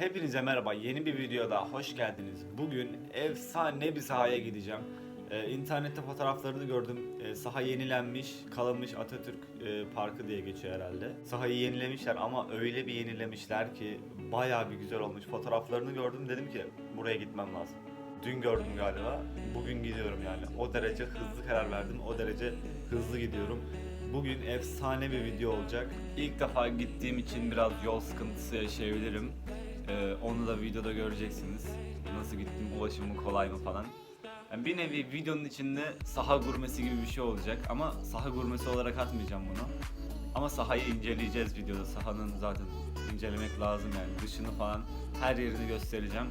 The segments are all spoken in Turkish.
Hepinize merhaba. Yeni bir videoda hoş geldiniz. Bugün efsane bir sahaya gideceğim. Ee, internette fotoğraflarını gördüm. Ee, saha yenilenmiş. Kalamış Atatürk e, Parkı diye geçiyor herhalde. Sahayı yenilemişler ama öyle bir yenilemişler ki bayağı bir güzel olmuş. Fotoğraflarını gördüm dedim ki buraya gitmem lazım. Dün gördüm galiba. Bugün gidiyorum yani. O derece hızlı karar verdim. O derece hızlı gidiyorum. Bugün efsane bir video olacak. İlk defa gittiğim için biraz yol sıkıntısı yaşayabilirim. Ee, onu da videoda göreceksiniz. Nasıl gittim, ulaşımı kolay mı falan. Yani bir nevi videonun içinde saha gurmesi gibi bir şey olacak ama saha gurmesi olarak atmayacağım bunu. Ama sahayı inceleyeceğiz videoda. Sahanın zaten incelemek lazım yani dışını falan her yerini göstereceğim.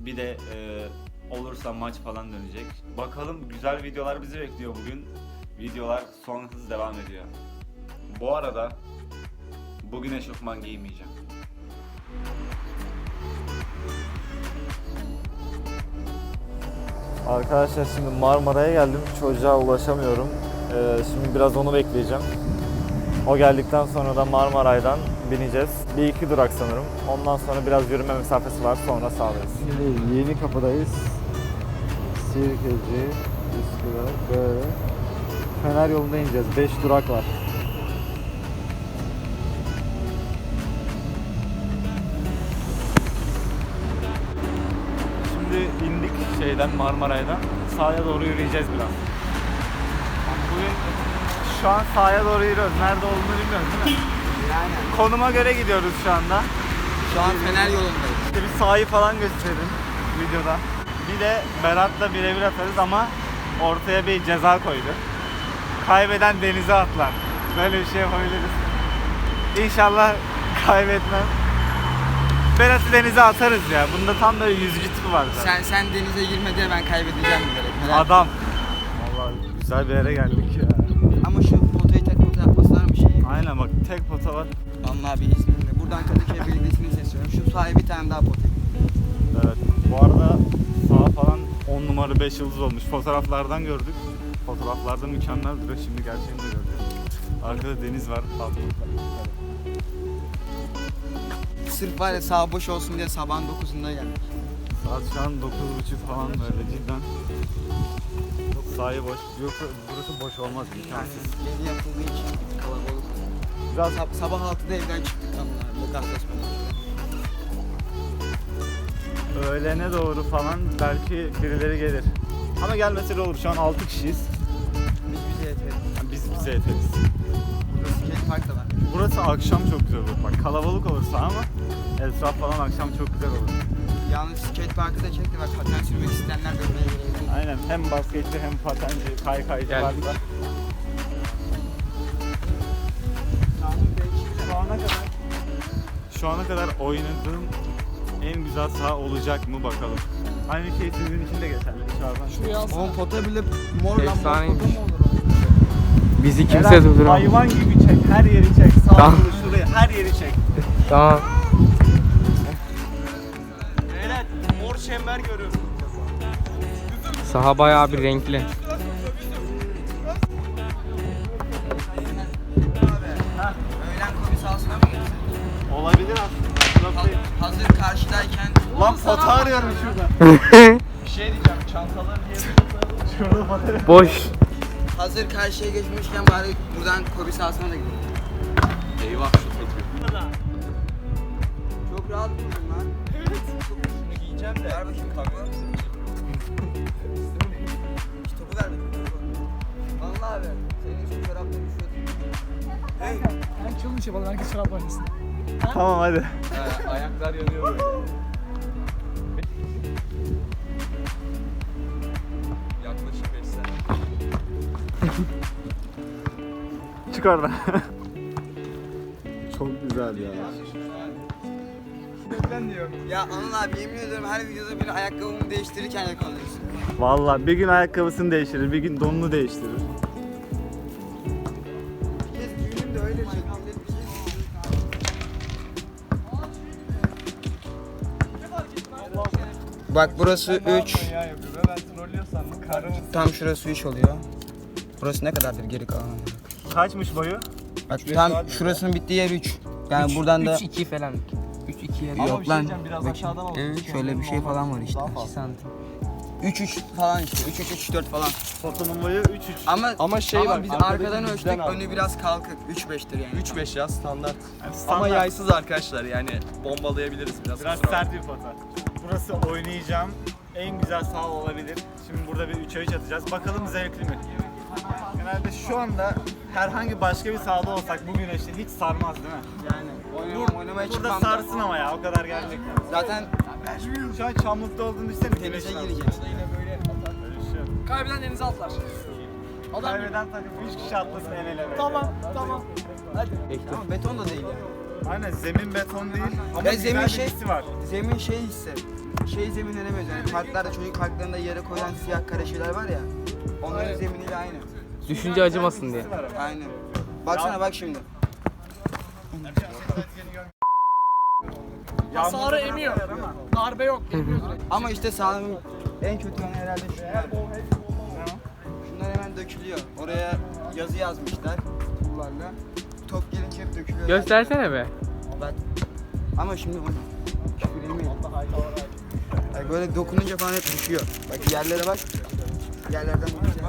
Bir de e, olursa maç falan dönecek. Bakalım güzel videolar bizi bekliyor bugün. Videolar son hız devam ediyor. Bu arada bugün eşofman giymeyeceğim. Arkadaşlar şimdi Marmara'ya geldim. Çocuğa ulaşamıyorum. Ee, şimdi biraz onu bekleyeceğim. O geldikten sonra da Marmaray'dan bineceğiz. Bir iki durak sanırım. Ondan sonra biraz yürüme mesafesi var. Sonra sağlarız. Şimdi yeni kapıdayız. Sirkeci, Üsküdar, böyle. Fener yolunda ineceğiz. 5 durak var. Şeyden Marmaray'dan. Sahaya doğru yürüyeceğiz biraz. Bugün şu an sahaya doğru yürüyoruz. Nerede olduğunu bilmiyoruz değil mi? Yani Konuma göre gidiyoruz şu anda. şu an Fener yolundayız. İşte bir sahayı falan gösterelim videoda. Bir de Berat'la birebir atarız ama ortaya bir ceza koydu. Kaybeden denize atlar. Böyle bir şey yapabiliriz. İnşallah kaybetmem. Berat'ı denize atarız ya. Bunda tam böyle yüzücü tipi var zaten. Sen sen denize girme diye ben kaybedeceğim bilerek. Fener- Adam. Vallahi güzel bir yere geldik ya. Ama şu potayı tek pota yapmasınlar bir şey. Aynen bak tek pota var. Allah bir izniyle. Buradan Kadıköy Belediyesi'ne sesleniyorum. Şu sahaya bir tane daha pota. Evet. Bu arada sağ falan 10 numara 5 yıldız olmuş. Fotoğraflardan gördük. Fotoğraflarda mükemmel duruyor. Şimdi gerçeğini de gördük. Arkada deniz var. Tatlı. Sırf var ya sağ boş olsun diye sabahın 9'unda geldik. Saat şu an 9.30 falan böyle cidden. Sahayı boş. Yok burası boş olmaz imkansız. Yeni yapıldığı için kalabalık. Biraz Sab- sabah 6'da evden çıktık onlar. Lokantlaşma. öğlene doğru falan belki birileri gelir. Ama gelmese de olur. Şu an 6 kişiyiz. Biz bize yeteriz. Yani biz bize yeteriz. Burada skate park da var. Burası akşam çok güzel olur. Bak kalabalık olursa ama etraf falan akşam çok güzel olur. Yalnız skate parkı da çekti. Bak paten sürmek isteyenler de buraya gelebilir. Aynen hem basketçi hem patenci, kaykaycı varsa. Şu ana kadar şu ana kadar oynadığım en güzel saha olacak mı bakalım. Aynı şey sizin için de geçerli dışarıdan. Oğlum pota bile mor lan pota mı olur? Bizi Eren, kimse durduramaz. Hayvan gibi çek, her yeri çek. Sağ Tamam. solu şurayı, her yeri çek. Tamam. Çember görüyorum. Saha bayağı bir renkli. Öğlen kobi sahasına mı gitsek? Olabilir aslında. Hazır karşıdayken Lan pota arıyorum şurada. bir şey diyeceğim çantaların Şurada pota arıyorum. Boş. Hazır karşıya geçmişken bari buradan kobi sahasına da gidelim. Eyvah şu tekrar. Çok rahat durdun lan. Şunu giyeceğim de. Ver bakayım topu. Şu topu ver bakayım. topu. Vallahi abi. Senin şu çorapları şu. Hey. Ben challenge yapalım herkes çorap oynasın. Tamam hadi. ayaklar yanıyor böyle. Yaklaşık 5 sene. Çık oradan. Çok güzel ya. Ya Anıl abi yemin ediyorum her videoda bir ayakkabımı değiştirirken yakalıyorsun. Vallahi bir gün ayakkabısını değiştirir, bir gün donunu değiştirir. Bir kez düğünümde öyle çekildi bir şey. Bak burası 3. Tam şurası 3 oluyor. Burası ne kadardır geri kalan? Kaçmış boyu? Bak tam şurasının bittiği yer 3. Yani buradan da 3-2 falan. 3 2'ye Yok lan. Evet, şöyle bir şey falan var işte. 2 santim. 3 3 falan işte. 3 3 3 4 falan. Fotonun boyu 3 3. Ama Ama şey ama var, biz arkadan bizden ölçtük. aldık. Önü biraz kalkık. 3 5'tir yani. 3-5 ya standart. Yani Ama standart. yaysız arkadaşlar yani bombalayabiliriz biraz. Biraz kusura sert bir pota. Burası oynayacağım en güzel saha olabilir. Şimdi burada bir 3'e 3 atacağız. Bakalım zevkli mi? Genelde şu anda herhangi başka bir sahada olsak bu güneşte hiç sarmaz değil mi? Yani oynamam, oynamaya Burada çıkmam. sarsın ama ya o kadar gelecek. Zaten Şu an çamlıkta olduğunu düşünsene. denize güneşin altında. gireceksin. Öyle bir şey yok. Kaybeden denize atlar. Adam. Kaybeden takım 3 kişi atlasın el ele. böyle. Tamam, tamam. Hadi. Ama beton da değil yani. Aynen zemin beton değil ama Ya güzel zemin bir şey- hissi var. Zemin şey hisse. Şey zemin denemiyoruz yani. Parklarda çocuk parklarında yere koyan siyah kare şeyler var ya. Onların zeminiyle aynı. Düşünce acımasın diye. Aynen. Baksana bak şimdi. Hasarı emiyor. Darbe yok. Emiyor direkt. Ama işte sağlamın en kötü yanı herhalde şunlar. Şunlar hemen dökülüyor. Oraya yazı yazmışlar tuğlarla. Top gelince hep dökülüyor. Göstersene be. Bak. Ama şimdi onu küfür yemeyin. Yani böyle dokununca falan hep düşüyor. Bak yerlere bak. Yerlerden bakınca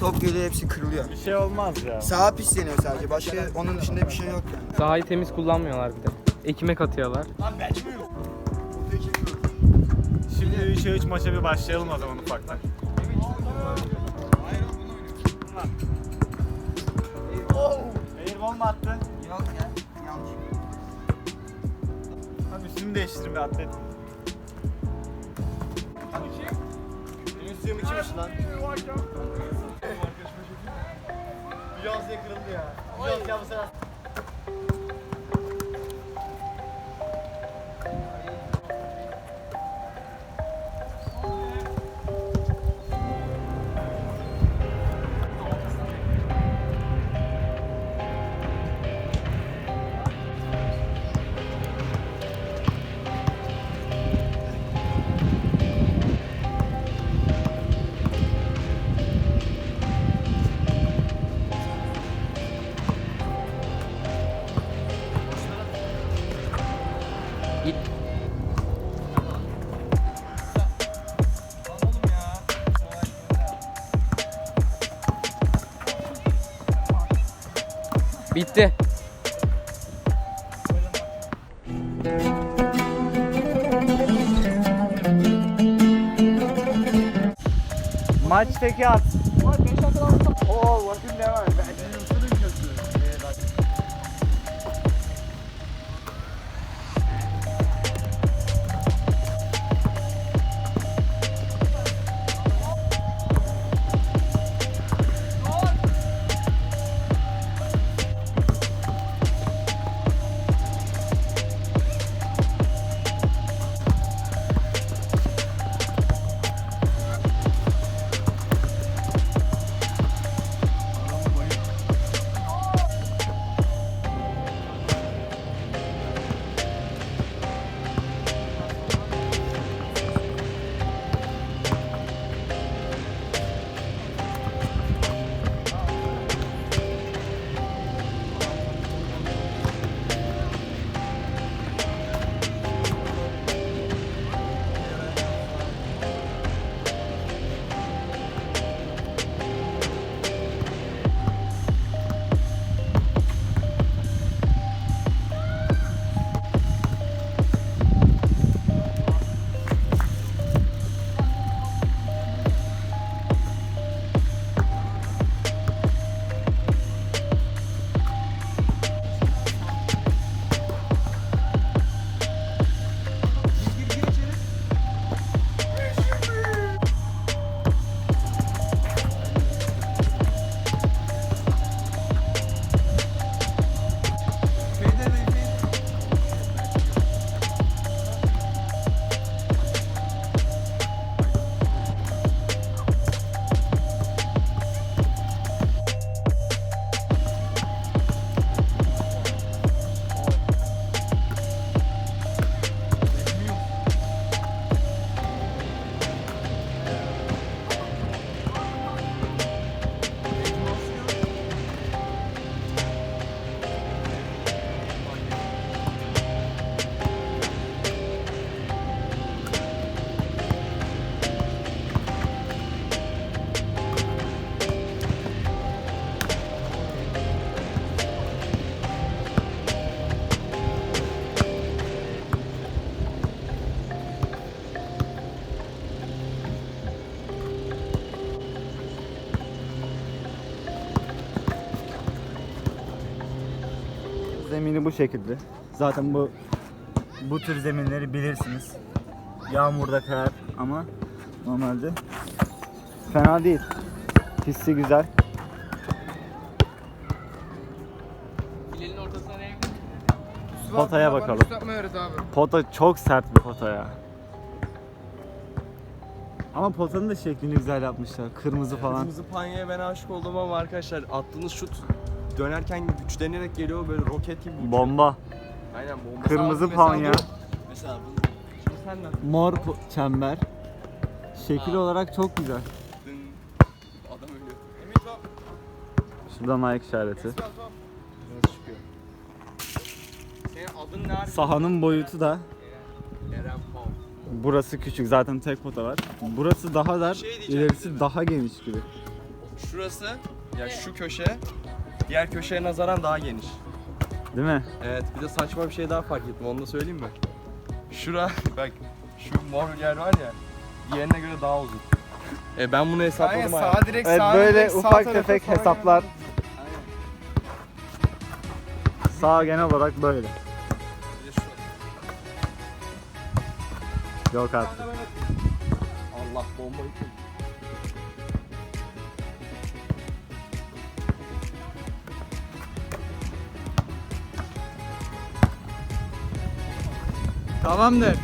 top geliyor hepsi kırılıyor. Bir şey olmaz ya. Sağa pisleniyor sadece. Başka onun dışında bir şey yok yani. Sahayı temiz kullanmıyorlar bir de. Ekmek atıyorlar. Şimdi 3'e 3 maça bir başlayalım o zaman ufaktan. Airball mu attı? Yok ya. Yanlış. Abi üstümü değiştirin bir atlet. Benim suyum içmiş lan. Diye kırıldı ya. Ya bu sefer. Bitti. Maçtaki at. Var 5 dakikadan sonra. Oo bakın ne var. Bence Zemini bu şekilde. Zaten bu bu tür zeminleri bilirsiniz. Yağmurda kayar ama normalde fena değil. Hissi güzel. Filenin ortasına ne? Potaya bakalım. Pota çok sert bir pota ya. Ama potanın da şeklini güzel yapmışlar. Kırmızı falan. Kırmızı panyaya ben aşık oldum ama arkadaşlar attığınız şut dönerken güçlenerek geliyor böyle roket gibi uçuyor. Bomba. Aynen bomba. Kırmızı Mesela panya. bu- Mesela bu. Şimdi sen de Mor po- çember. Şekil olarak çok güzel. attın. Adam ölüyor. Şurada Nike işareti. Senin adın ne? Sahanın boyutu da Eren Pau. burası küçük zaten tek pota var. Burası daha dar, Şey diyeceğim ilerisi size ben. daha geniş gibi. Şurası ya şu köşe diğer köşeye nazaran daha geniş. Değil mi? Evet bir de saçma bir şey daha fark ettim onu da söyleyeyim mi? Şura bak şu mor yer var ya diğerine göre daha uzun. E ben bunu hesapladım abi. direkt Evet böyle ufak tefek hesaplar. Sağ genel olarak böyle. Bir de şu. Yok artık. Allah bombayı koy. Tamamdır.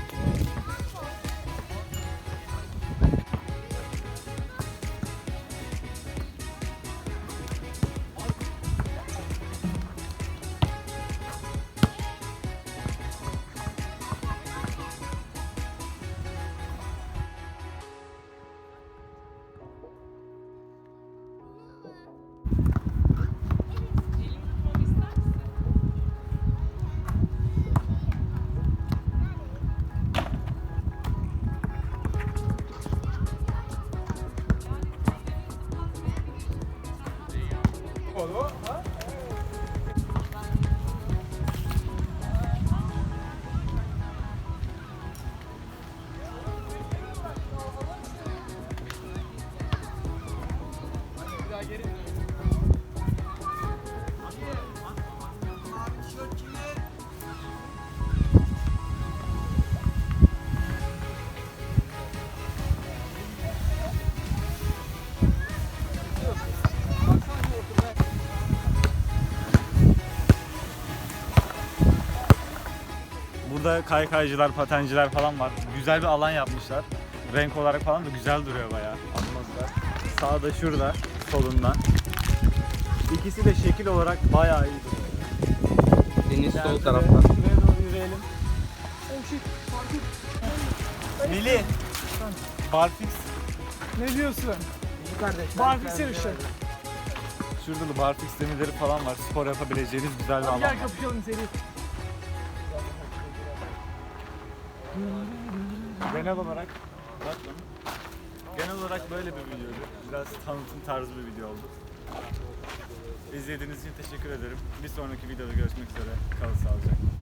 Burada kaykaycılar, patenciler falan var. Güzel bir alan yapmışlar. Renk olarak falan da güzel duruyor bayağı. Atmosfer. Sağda şurada, solunda. İkisi de şekil olarak bayağı iyi duruyor. Deniz sol İleride tarafta. de Şuraya doğru yürüyelim. Mili. Barfix. Ne diyorsun? Barfix'in ışık. Şurada da barfix demirleri falan var. Spor yapabileceğiniz güzel bir alan. Gel kapışalım seri. Genel olarak bakın. Genel olarak böyle bir videoydu. Biraz tanıtım tarzı bir video oldu. İzlediğiniz için teşekkür ederim. Bir sonraki videoda görüşmek üzere. Kalın sağlıcakla.